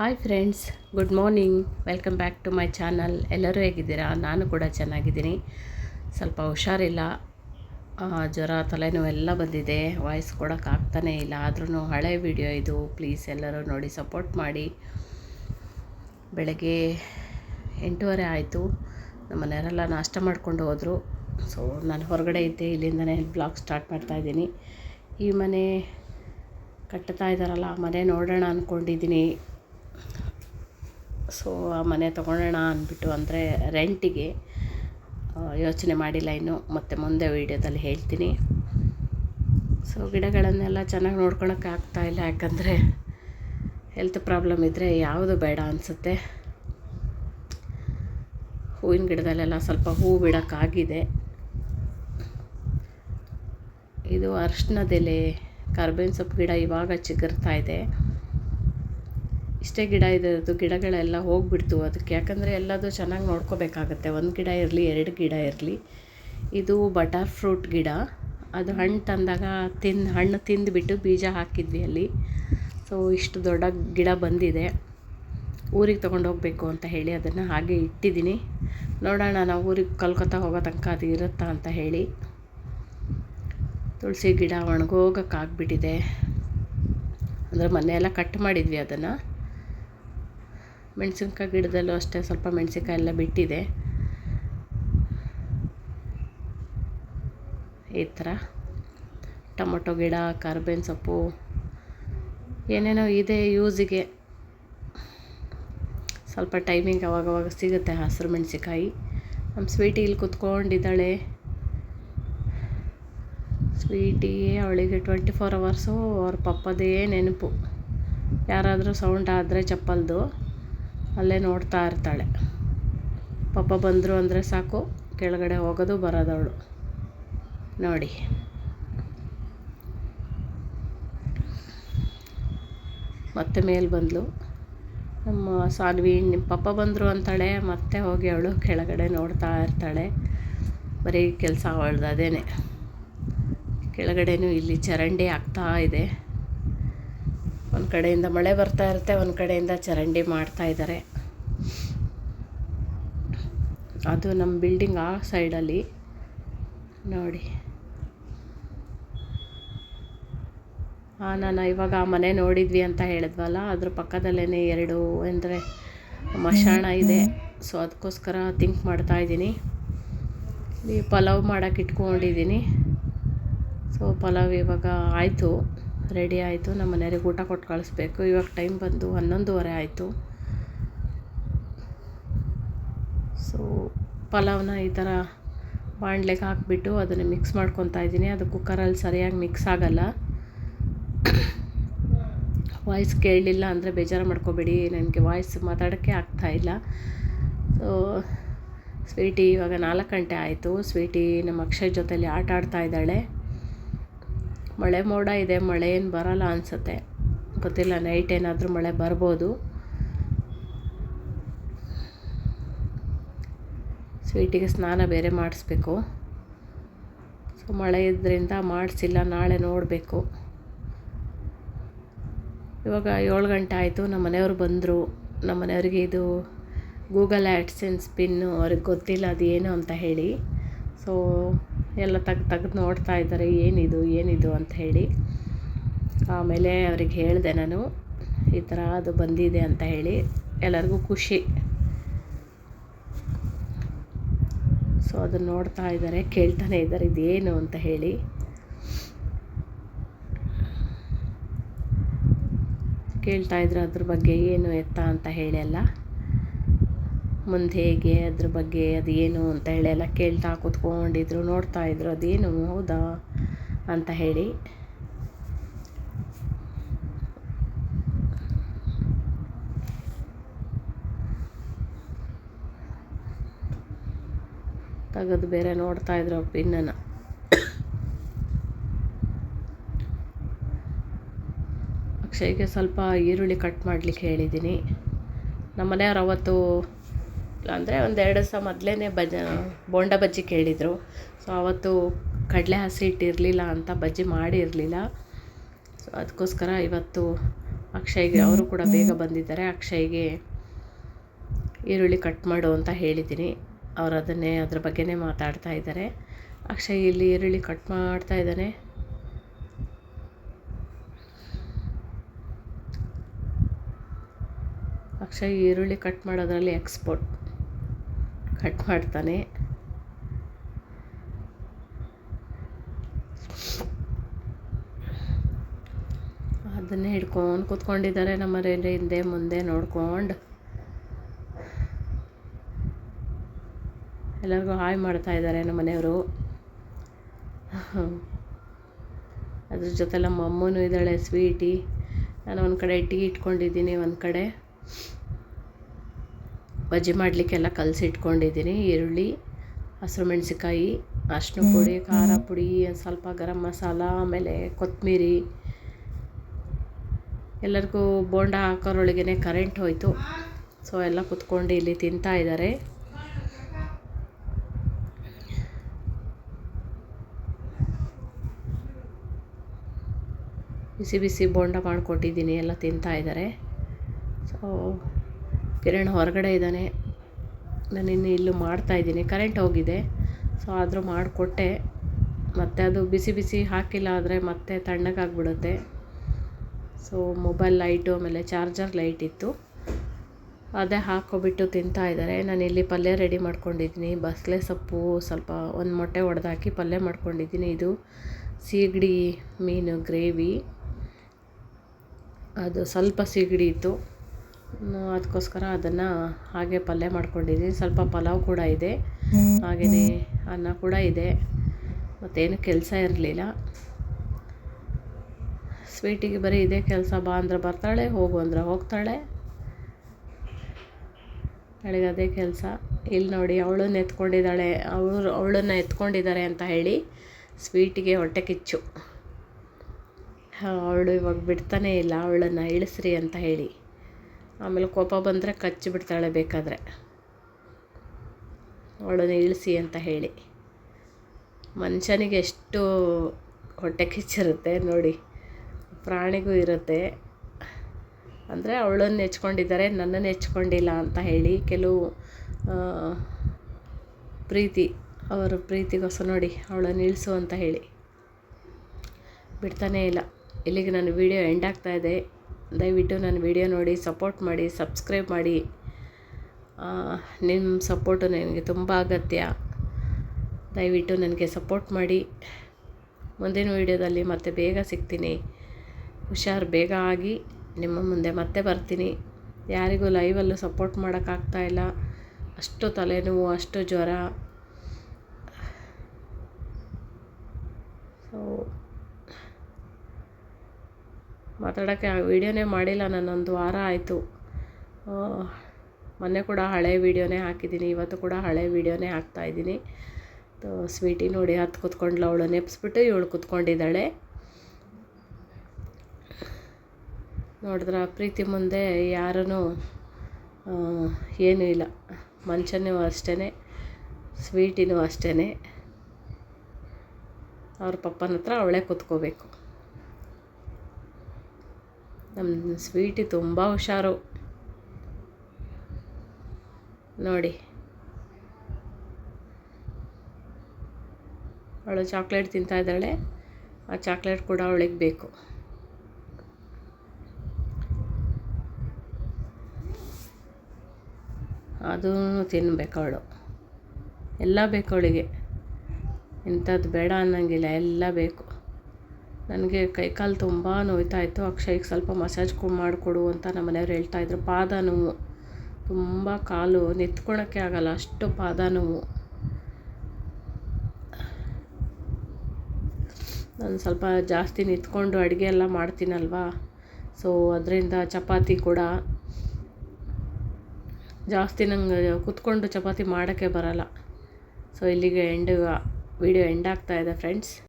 Hi friends, good morning. Welcome back to my channel. ಎಲ್ಲರೂ ಹೇಗಿದ್ದೀರಾ? ನಾನು ಕೂಡ ಚೆನ್ನಾಗಿದ್ದೀನಿ. ಸ್ವಲ್ಪ ಹುಷಾರಿಲ್ಲ. ಜ್ವರ ತಲೆನೋವೆಲ್ಲ ಬಂದಿದೆ. ವಾಯ್ಸ್ ಕೊಡೋಕ್ಕಾಗ್ತಾನೇ ಇಲ್ಲ. ಆದ್ರೂ ಹಳೆ ವಿಡಿಯೋ ಇದು. ಪ್ಲೀಸ್ ಎಲ್ಲರೂ ನೋಡಿ, ಸಪೋರ್ಟ್ ಮಾಡಿ. ಬೆಳಗ್ಗೆ ಎಂಟೂವರೆ ಆಯಿತು. ನಮ್ಮ ಮನೆಯವರೆಲ್ಲ ನಾಷ್ಟ ಮಾಡ್ಕೊಂಡು ಹೋದರು. ಸೊ ನಾನು ಹೊರಗಡೆ ಇದ್ದೆ. ಇಲ್ಲಿಂದನೇ ಬ್ಲಾಗ್ ಸ್ಟಾರ್ಟ್ ಮಾಡ್ತಾಯಿದ್ದೀನಿ ಈ ಮನೆ ಕಟ್ಟುತ್ತಾ ಇದ್ದಾರಲ್ಲ ಮನೆ ನೋಡೋಣ ಅಂದ್ಕೊಂಡಿದ್ದೀನಿ ಸೊ ಆ ಮನೆ ತೊಗೊಳೋಣ ಅಂದ್ಬಿಟ್ಟು ಅಂದರೆ ರೆಂಟಿಗೆ ಯೋಚನೆ ಮಾಡಿಲ್ಲ ಇನ್ನು. ಮತ್ತು ಮುಂದೆ ವೀಡಿಯೋದಲ್ಲಿ ಹೇಳ್ತೀನಿ. ಸೊ ಗಿಡಗಳನ್ನೆಲ್ಲ ಚೆನ್ನಾಗಿ ನೋಡ್ಕೊಳಕ್ಕೆ ಇಲ್ಲ. ಯಾಕಂದರೆ ಹೆಲ್ತ್ ಪ್ರಾಬ್ಲಮ್ ಇದ್ದರೆ ಯಾವುದು ಬೇಡ ಅನಿಸುತ್ತೆ. ಹೂವಿನ ಗಿಡದಲ್ಲೆಲ್ಲ ಸ್ವಲ್ಪ ಹೂ ಬಿಡೋಕ್ಕಾಗಿದೆ. ಇದು ಅರ್ಶಿನದೆಲೆ, ಕರ್ಬೇವಿನ ಸೊಪ್ಪು ಗಿಡ ಇವಾಗ ಚಿಗುರ್ತಾ ಇದೆ. ಇಷ್ಟೇ ಗಿಡ ಇದ್ದು ಗಿಡಗಳೆಲ್ಲ ಹೋಗ್ಬಿಡ್ತು ಅದಕ್ಕೆ. ಯಾಕಂದರೆ ಎಲ್ಲದು ಚೆನ್ನಾಗಿ ನೋಡ್ಕೋಬೇಕಾಗತ್ತೆ. ಒಂದು ಗಿಡ ಇರಲಿ, ಎರಡು ಗಿಡ ಇರಲಿ. ಇದು ಬಟರ್ ಫ್ರೂಟ್ ಗಿಡ. ಅದು ಹಣ್ಣು ತಂದಾಗ ತಿಂದು ಹಣ್ಣು ತಿಂದುಬಿಟ್ಟು ಬೀಜ ಹಾಕಿದ್ವಿ ಅಲ್ಲಿ. ಸೊ ಇಷ್ಟು ದೊಡ್ಡ ಗಿಡ ಬಂದಿದೆ. ಊರಿಗೆ ತಗೊಂಡು ಹೋಗಬೇಕು ಅಂತ ಹೇಳಿ ಅದನ್ನು ಹಾಗೆ ಇಟ್ಟಿದ್ದೀನಿ. ನೋಡೋಣ, ನಾವು ಊರಿಗೆ ಕಲ್ಕತ್ತಾ ಹೋಗೋ ತನಕ ಅದು ಇರುತ್ತಾ ಅಂತ ಹೇಳಿ. ತುಳಸಿ ಗಿಡ ಒಣಗೋಗಕ್ಕಾಗ್ಬಿಟ್ಟಿದೆ. ಅಂದರೆ ಮೊನ್ನೆ ಎಲ್ಲ ಕಟ್ ಮಾಡಿದ್ವಿ ಅದನ್ನು. ಮೆಣಸಿನ್ಕಾಯಿ ಗಿಡದಲ್ಲೂ ಅಷ್ಟೇ ಸ್ವಲ್ಪ ಮೆಣಸಿನ್ಕಾಯಿ ಎಲ್ಲ ಬಿಟ್ಟಿದೆ. ಈ ಥರ ಟೊಮೊಟೊ ಗಿಡ, ಕರ್ಬೇವಿನ ಸೊಪ್ಪು, ಏನೇನೋ ಇದೆ ಯೂಸಿಗೆ. ಸ್ವಲ್ಪ ಟೈಮಿಂಗ್ ಅವಾಗವಾಗ ಸಿಗುತ್ತೆ ಹಸಿರು ಮೆಣಸಿನ್ಕಾಯಿ. ನಮ್ಮ ಸ್ವೀಟಿ ಇಲ್ಲಿ ಕುತ್ಕೊಂಡಿದ್ದಾಳೆ. ಸ್ವೀಟಿ ಅವಳಿಗೆ ಟ್ವೆಂಟಿ ಫೋರ್ ಅವರ್ಸು, ಅವ್ರ ಪಪ್ಪದೇ ನೆನಪು. ಯಾರಾದರೂ ಸೌಂಡ್ ಆದರೆ ಚಪ್ಪಲ್ದು. ಅಲ್ಲೇ ನೋಡ್ತಾ ಇರ್ತಾಳೆ. ಪಪ್ಪ ಬಂದರು ಅಂದರೆ ಸಾಕು, ಕೆಳಗಡೆ ಹೋಗೋದು ಬರೋದವಳು. ನೋಡಿ. ಮತ್ತೆ ಮೇಲೆ ಬಂದಳು ನಮ್ಮ ಸಾನ್ವಿ ನಿಮ್ಮ ಪಪ್ಪ ಬಂದರು ಅಂತಾಳೆ, ಮತ್ತೆ ಹೋಗಿ ಅವಳು ಕೆಳಗಡೆ ನೋಡ್ತಾ ಇರ್ತಾಳೆ. ಬರೀ ಕೆಲಸ ಅವಳ್ದು ಅದೇನೆ. ಕೆಳಗಡೆನೂ ಇಲ್ಲಿ ಚರಂಡಿ ಆಗ್ತಾ ಇದೆ. ಒಂದು ಕಡೆಯಿಂದ ಮಳೆ ಬರ್ತಾ ಇರುತ್ತೆ, ಒಂದು ಕಡೆಯಿಂದ ಚರಂಡಿ ಮಾಡ್ತಾ ಇದ್ದಾರೆ ಅದು ನಮ್ಮ ಬಿಲ್ಡಿಂಗ್ ಆ ಸೈಡಲ್ಲಿ ನೋಡಿ. ಹಾಂ ನಾನು ಇವಾಗ ಆ ಮನೆ ನೋಡಿದ್ವಿ ಅಂತ ಹೇಳಿದ್ವಲ್ಲ, ಅದ್ರ ಪಕ್ಕದಲ್ಲೇ ಎರಡು ಅಂದರೆ ಮಶಾಣ ಇದೆ. ಸೊ ಅದಕ್ಕೋಸ್ಕರ ಥಿಂಕ್ ಮಾಡ್ತಾ ಇದ್ದೀನಿ. ಈ ಪಲಾವ್ ಮಾಡೋಕೆ ಇಟ್ಕೊಂಡಿದ್ದೀನಿ. ಸೊ ಪಲಾವ್ ಇವಾಗ ಆಯಿತು. ರೆಡಿ ಆಯಿತು, ನಮ್ಮ ಮನೆಯವ್ರಿಗೆ ಊಟ ಕೊಟ್ಟು ಕಳಿಸ್ಬೇಕು. ಇವಾಗ ಟೈಮ್ ಬಂದು ಹನ್ನೊಂದುವರೆ ಆಯಿತು. ಸೊ ಪಲಾವ್ನ ಈ ಥರ ಬಾಣಲೆಗೆ ಹಾಕಿಬಿಟ್ಟು ಅದನ್ನು ಮಿಕ್ಸ್ ಮಾಡ್ಕೊತಾ ಇದ್ದೀನಿ. ಅದು ಕುಕ್ಕರಲ್ಲಿ ಸರಿಯಾಗಿ ಮಿಕ್ಸ್ ಆಗಲ್ಲ. ವಾಯ್ಸ್ ಕೇಳಲಿಲ್ಲ ಅಂದರೆ ಬೇಜಾರು ಮಾಡ್ಕೋಬೇಡಿ. ನನಗೆ ವಾಯ್ಸ್ ಮಾತಾಡೋಕ್ಕೆ ಆಗ್ತಾಯಿಲ್ಲ ಸೊ ಸ್ವೀಟಿ ಇವಾಗ ನಾಲ್ಕು ಗಂಟೆ ಆಯಿತು. ಸ್ವೀಟಿ ನಮ್ಮ ಅಕ್ಷಯ್ ಜೊತೆಲಿ ಆಟ ಆಡ್ತಾ ಇದ್ದಾಳೆ. ಮಳೆ ಮೋಡ ಇದೆ, ಮಳೆ ಏನು ಬರಲ್ಲ ಅನಿಸುತ್ತೆ. ಗೊತ್ತಿಲ್ಲ ನೈಟ್ ಏನಾದರೂ ಮಳೆ ಬರ್ಬೋದು. ಸ್ವೀಟಿಗೆ ಸ್ನಾನ ಬೇರೆ ಮಾಡಿಸ್ಬೇಕು. ಸೊ ಮಳೆ ಇದರಿಂದ ಮಾಡಿಸಿಲ್ಲ, ನಾಳೆ ನೋಡಬೇಕು. ಇವಾಗ ಏಳು ಗಂಟೆ ಆಯಿತು, ನಮ್ಮ ಮನೆಯವರು ಬಂದರು. ನಮ್ಮ ಮನೆಯವ್ರಿಗೆ ಇದು ಗೂಗಲ್ ಆ್ಯಡ್ಸೆನ್ಸ್ ಪಿನ್ನು ಅವ್ರಿಗೆ ಗೊತ್ತಿಲ್ಲ ಅದು ಏನು ಅಂತ ಹೇಳಿ. ಸೊ ಎಲ್ಲ ತೆಗ್ದು ತೆಗ್ದು ನೋಡ್ತಾ ಇದ್ದಾರೆ, ಏನಿದು ಏನಿದು ಅಂತ ಹೇಳಿ. ಆಮೇಲೆ ಅವ್ರಿಗೆ ಹೇಳಿದೆ ನಾನು, ಈ ಥರ ಅದು ಬಂದಿದೆ ಅಂತ ಹೇಳಿ. ಎಲ್ಲರಿಗೂ ಖುಷಿ. ಸೊ ಅದನ್ನು ನೋಡ್ತಾ ಇದ್ದಾರೆ, ಕೇಳ್ತಾನೆ ಇದ್ದಾರೆ, ಇದೇನು ಅಂತ ಹೇಳಿ. ಕೇಳ್ತಾ ಇದ್ರು ಅದ್ರ ಬಗ್ಗೆ ಏನು ಎತ್ತ ಅಂತ ಹೇಳಿ ಎಲ್ಲ ಮುಂದೆ ಹೇಗೆ, ಅದ್ರ ಬಗ್ಗೆ ಅದು ಏನು ಅಂತ ಹೇಳಿ ಎಲ್ಲ ಕೇಳ್ತಾ ಕೂತ್ಕೊಂಡಿದ್ರು, ನೋಡ್ತಾ ಇದ್ರು, ಅದೇನು ಹೌದಾ ಅಂತ ಹೇಳಿ. ತೆಗೆದು ಬೇರೆ ನೋಡ್ತಾ ಇದ್ರು ಪಿನ್ನನ್ನು ಅಕ್ಷಯ್ಗೆ ಸ್ವಲ್ಪ ಈರುಳ್ಳಿ ಕಟ್ ಮಾಡ್ಲಿಕ್ಕೆ ಹೇಳಿದ್ದೀನಿ. ನಮ್ಮ ಮನೆಯವ್ರು ಅವತ್ತು ಅಂದರೆ ಒಂದೆರಡು ದಿವಸ ಮೊದಲೇ ಬಜ, ಬೋಂಡ ಬಜ್ಜಿ ಕೇಳಿದರು. ಸೊ ಅವತ್ತು ಕಡಲೆ ಹಸಿ ಇಟ್ಟಿರಲಿಲ್ಲ ಅಂತ ಬಜ್ಜಿ ಮಾಡಿರಲಿಲ್ಲ. ಸೊ ಅದಕ್ಕೋಸ್ಕರ ಇವತ್ತು ಅಕ್ಷಯ್ಗೆ ಅವರು ಕೂಡ ಬೇಗ ಬಂದಿದ್ದಾರೆ. ಅಕ್ಷಯ್ಗೆ ಈರುಳ್ಳಿ ಕಟ್ ಮಾಡು ಅಂತ ಹೇಳಿದ್ದೀನಿ. ಅವರು ಅದನ್ನೇ, ಅದ್ರ ಬಗ್ಗೆನೇ ಮಾತಾಡ್ತಾ ಇದ್ದಾರೆ. ಅಕ್ಷಯ್ ಇಲ್ಲಿ ಈರುಳ್ಳಿ ಕಟ್ ಮಾಡ್ತಾ ಇದ್ದಾನೆ. ಅಕ್ಷಯ್ ಈರುಳ್ಳಿ ಕಟ್ ಮಾಡೋದ್ರಲ್ಲಿ ಎಕ್ಸ್ಪೋರ್ಟ್ ಕಟ್ ಮಾಡ್ತಾನೆ. ಅದನ್ನೇ ಹಿಡ್ಕೊಂಡು ಕೂತ್ಕೊಂಡಿದ್ದಾರೆ ನಮ್ಮ ಮನೆಯಲ್ಲಿ, ಹಿಂದೆ ಮುಂದೆ ನೋಡ್ಕೊಂಡು. ಎಲ್ಲರಿಗೂ ಹಾಯ್ ಮಾಡ್ತಾ ಇದ್ದಾರೆ ನಮ್ಮ ಮನೆಯವರು. ಅದ್ರ ಜೊತೆ ನಮ್ಮ ಅಮ್ಮನೂ ಇದ್ದಾಳೆ, ಸ್ವೀಟಿ. ನಾನು ಒಂದು ಕಡೆ ಟೀ ಇಟ್ಕೊಂಡಿದ್ದೀನಿ, ಒಂದು ಕಡೆ. ಬಜ್ಜಿ ಮಾಡಲಿಕ್ಕೆಲ್ಲ ಕಲಸಿ ಇಟ್ಕೊಂಡಿದ್ದೀನಿ. ಈರುಳ್ಳಿ, ಹಸಿರು ಮೆಣಸಿಕಾಯಿ ಅರಿಶಿನ ಪುಡಿ, ಖಾರ ಪುಡಿ ಸ್ವಲ್ಪ ಗರಂ ಮಸಾಲ, ಆಮೇಲೆ ಕೊತ್ತಂಬರಿ ಎಲ್ಲರಿಗೂ ಬೋಂಡ ಹಾಕೋರೊಳಗೇ ಕರೆಂಟ್ ಹೋಯಿತು. ಸೊ ಎಲ್ಲ ಕುತ್ಕೊಂಡು ಇಲ್ಲಿ ತಿಂತಾ ಇದ್ದಾರೆ. ಬಿಸಿ ಬಿಸಿ ಬೋಂಡ ಮಾಡಿಕೊಟ್ಟಿದ್ದೀನಿ. ಎಲ್ಲ ತಿಂತಾ ಇದ್ದಾರೆ. ಸೊ ಕಿರಣ್ ಹೊರಗಡೆ ಇದ್ದಾನೆ. ನಾನು ಇನ್ನು ಇಲ್ಲೂ ಮಾಡ್ತಾಯಿದ್ದೀನಿ ಕರೆಂಟ್ ಹೋಗಿದೆ. ಸೊ ಆದರೂ ಮಾಡಿಕೊಟ್ಟೆ. ಮತ್ತು ಅದು ಬಿಸಿ ಬಿಸಿ ಹಾಕಿಲ್ಲ ಆದರೆ ಮತ್ತೆ ತಣ್ಣಗಾಗ್ಬಿಡುತ್ತೆ. ಸೊ ಮೊಬೈಲ್ ಲೈಟು ಆಮೇಲೆ ಚಾರ್ಜರ್ ಲೈಟ್ ಇತ್ತು. ಅದೇ ಹಾಕ್ಕೊಬಿಟ್ಟು ತಿಂತಾ ಇದ್ದಾರೆ. ನಾನು ಇಲ್ಲಿ ಪಲ್ಯ ರೆಡಿ ಮಾಡ್ಕೊಂಡಿದ್ದೀನಿ. ಬಸಳೆ ಸೊಪ್ಪು, ಸ್ವಲ್ಪ ಒಂದು ಮೊಟ್ಟೆ ಒಡೆದಾಕಿ ಪಲ್ಯ ಮಾಡ್ಕೊಂಡಿದ್ದೀನಿ. ಇದು ಸೀಗಡಿ ಮೀನು ಗ್ರೇವಿ. ಅದು ಸ್ವಲ್ಪ ಸೀಗಡಿ ಇತ್ತು. ಅದಕ್ಕೋಸ್ಕರ ಅದನ್ನು ಹಾಗೆ ಪಲ್ಯ ಮಾಡ್ಕೊಂಡಿದ್ದೀನಿ ಸ್ವಲ್ಪ ಪಲಾವ್ ಕೂಡ ಇದೆ. ಹಾಗೆಯೇ ಅನ್ನ ಕೂಡ ಇದೆ. ಮತ್ತೇನು ಕೆಲಸ ಇರಲಿಲ್ಲ. ಸ್ವೀಟಿಗೆ ಬರೀ ಇದೇ ಕೆಲಸ. ಬಾ ಅಂದ್ರೆ ಬರ್ತಾಳೆ ಹೋಗು ಅಂದ್ರೆ ಹೋಗ್ತಾಳೆ. ಅವಳಿಗೆ ಅದೇ ಕೆಲಸ. ಇಲ್ಲಿ ನೋಡಿ ಅವಳನ್ನ ಎತ್ಕೊಂಡಿದ್ದಾಳೆ. ಅವರು ಅವಳನ್ನು ಎತ್ಕೊಂಡಿದ್ದಾರೆ ಅಂತ ಹೇಳಿ ಸ್ವೀಟಿಗೆ ಹೊಟ್ಟೆ ಕಿಚ್ಚು. ಅವಳು ಇವಾಗ ಬಿಡ್ತಾನೇ ಇಲ್ಲ. ಅವಳನ್ನು ಇಳಿಸ್ರಿ ಅಂತ ಹೇಳಿ. ಆಮೇಲೆ ಕೋಪ ಬಂದರೆ ಕಚ್ಚಿಬಿಡ್ತಾಳೆ ಬೇಕಾದರೆ. ಅವಳನ್ನು ಇಳಿಸಿ ಅಂತ ಹೇಳಿ. ಮನುಷ್ಯನಿಗೆ ಎಷ್ಟು ಹೊಟ್ಟೆ ಕಿಚ್ಚಿರುತ್ತೆ ನೋಡಿ. ಪ್ರಾಣಿಗೂ ಇರುತ್ತೆ. ಅಂದರೆ ಅವಳನ್ನು ಹೆಚ್ಕೊಂಡಿದ್ದಾರೆ ನನ್ನನ್ನು ಹೆಚ್ಕೊಂಡಿಲ್ಲ ಅಂತ ಹೇಳಿ ಕೆಲವು ಪ್ರೀತಿ, ಅವರ ಪ್ರೀತಿಗೋಸ್ಕರ ನೋಡಿ ಅವಳನ್ನು ಇಳಿಸು ಅಂತ ಹೇಳಿ. ಬಿಡ್ತಾನೇ ಇಲ್ಲ. ಇಲ್ಲಿಗೆ ನನ್ನ ವೀಡಿಯೋ ಎಂಡ್ ಇದೆ. ದಯವಿಟ್ಟು ನನ್ನ ವಿಡಿಯೋ ನೋಡಿ, ಸಪೋರ್ಟ್ ಮಾಡಿ, ಸಬ್ಸ್ಕ್ರೈಬ್ ಮಾಡಿ. ನಿಮ್ಮ ಸಪೋರ್ಟು ನನಗೆ ತುಂಬ ಅಗತ್ಯ. ದಯವಿಟ್ಟು ನನಗೆ ಸಪೋರ್ಟ್ ಮಾಡಿ. ಮುಂದಿನ ವೀಡಿಯೋದಲ್ಲಿ ಮತ್ತೆ ಬೇಗ ಸಿಗ್ತೀನಿ. ಹುಷಾರು, ಬೇಗ ಆಗಿ ನಿಮ್ಮ ಮುಂದೆ ಮತ್ತೆ ಬರ್ತೀನಿ. ಯಾರಿಗೂ ಲೈವಲ್ಲೂ ಸಪೋರ್ಟ್ ಮಾಡೋಕ್ಕಾಗ್ತಾ ಇಲ್ಲ. ಅಷ್ಟು ತಲೆನೋವು, ಅಷ್ಟು ಜ್ವರ. ಸೊ ಮಾತಾಡೋಕ್ಕೆ ವೀಡಿಯೋನೇ ಮಾಡಿಲ್ಲ ಒಂದು ವಾರ ಆಯಿತು. ಮೊನ್ನೆ ಕೂಡ ಹಳೆ ವೀಡಿಯೋನೇ ಹಾಕಿದ್ದೀನಿ, ಇವತ್ತು ಕೂಡ ಹಳೆ ವೀಡಿಯೋನೇ ಹಾಕ್ತಾಯಿದ್ದೀನಿ ಸ್ವೀಟಿ ನೋಡಿ ಹತ್ತು ಕೂತ್ಕೊಂಡ್ಲು, ಅವಳು ನೆಪ್ಸ್ಬಿಟ್ಟು ಇವಳು ಕೂತ್ಕೊಂಡಿದ್ದಾಳೆ. ನೋಡಿದ್ರ, ಪ್ರೀತಿ ಮುಂದೆ ಯಾರೂ ಏನೂ ಇಲ್ಲ. ಮನುಷ್ಯನೂ ಅಷ್ಟೇ ಸ್ವೀಟಿನೂ ಅಷ್ಟೇ ಅವ್ರ ಪಪ್ಪನ ಹತ್ರ ಅವಳೇ ಕೂತ್ಕೋಬೇಕು. ನಮ್ಮ ಸ್ವೀಟಿ ತುಂಬ ಹುಷಾರು. ನೋಡಿ. ಅವಳು ಚಾಕ್ಲೇಟ್ ತಿಂತಾ ಇದ್ದಾಳೆ. ಆ ಚಾಕ್ಲೇಟ್ ಕೂಡ ಅವಳಿಗೆ ಬೇಕು. ಅದೂ ತಿನ್ಬೇಕು ಅವಳು. ಎಲ್ಲ ಬೇಕು ಅವಳಿಗೆ. ಇಂಥದ್ದು ಬೇಡ ಅನ್ನೋಂಗಿಲ್ಲ, ಎಲ್ಲ ಬೇಕು. ನನಗೆ ಕೈಕಾಲು ತುಂಬ ನೋಯ್ತಾಯಿತ್ತು. ಅಕ್ಷಯ್ಗೆ ಸ್ವಲ್ಪ ಮಸಾಜ್ ಮಾಡಿಕೊಡು ಅಂತ ನಮ್ಮ ಮನೆಯವ್ರು ಹೇಳ್ತಾಯಿದ್ರು. ಪಾದ ನೋವು, ತುಂಬ ಕಾಲು ನಿಂತ್ಕೊಳಕ್ಕೆ ಆಗಲ್ಲ, ಅಷ್ಟು ಪಾದ ನೋವು. ನಾನು ಸ್ವಲ್ಪ ಜಾಸ್ತಿ ನಿಂತ್ಕೊಂಡು ಅಡುಗೆ ಎಲ್ಲ ಮಾಡ್ತೀನಲ್ವಾ? ಸೊ ಅದರಿಂದ ಚಪಾತಿ ಕೂಡ ಜಾಸ್ತಿ ನಂಗೆ ಕುತ್ಕೊಂಡು ಚಪಾತಿ ಮಾಡೋಕ್ಕೆ ಬರಲ್ಲ. ಸೊ ಇಲ್ಲಿಗೆ ಎಂಡ್ ವಿಡಿಯೋ ಎಂಡ್ ಇದೆ ಫ್ರೆಂಡ್ಸ್